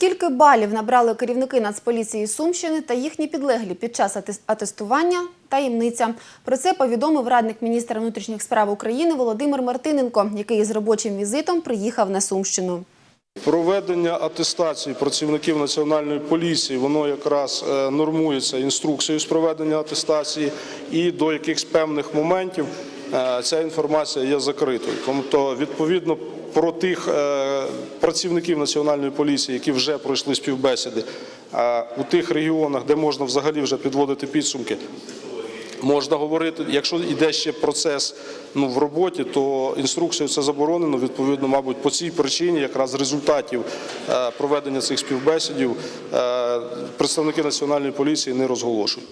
Скільки балів набрали керівники Нацполіції Сумщини та їхні підлеглі під час атес- атестування – таємниця. Про це повідомив радник міністра внутрішніх справ України Володимир Мартиненко, який з робочим візитом приїхав на Сумщину. Проведення атестації працівників національної поліції воно якраз е, нормується інструкцією з проведення атестації, і до якихось певних моментів ця інформація є закритою. Тобто, відповідно, про тих е, працівників національної поліції, які вже пройшли співбесіди, а у тих регіонах, де можна взагалі вже підводити підсумки, Можна говорити, якщо йде ще процес ну, в роботі, то інструкцією це заборонено. Відповідно, мабуть, по цій причині, якраз результатів е, проведення цих співбесідів, е, представники національної поліції не розголошують.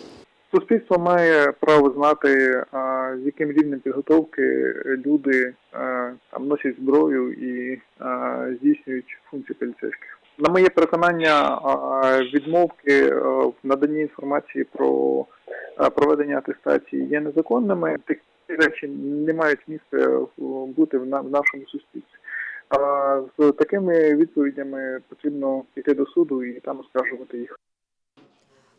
Суспільство має право знати, з яким рівнем підготовки люди там носять зброю і здійснюють функції поліцейських. На моє переконання, відмовки в наданні інформації про проведення атестації є незаконними. Такі речі не мають місця бути в на- в нашому суспільстві. А з такими відповідями потрібно піти до суду і там оскаржувати їх.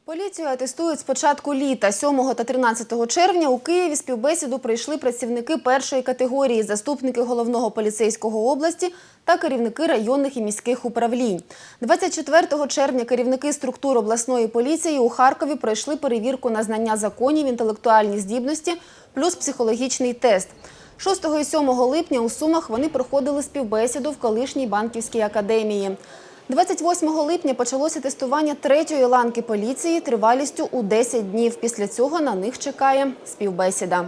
Поліцію атестують з початку літа. 7 та 13 червня у Києві співбесіду прийшли працівники першої категорії, заступники головного поліцейського області та керівники районних і міських управлінь. 24 червня керівники структур обласної поліції у Харкові пройшли перевірку на знання законів, інтелектуальні здібності плюс психологічний тест. 6 і 7 липня у Сумах вони проходили співбесіду в колишній банківській академії. 28 липня почалося тестування третьої ланки поліції тривалістю у 10 днів. Після цього на них чекає співбесіда.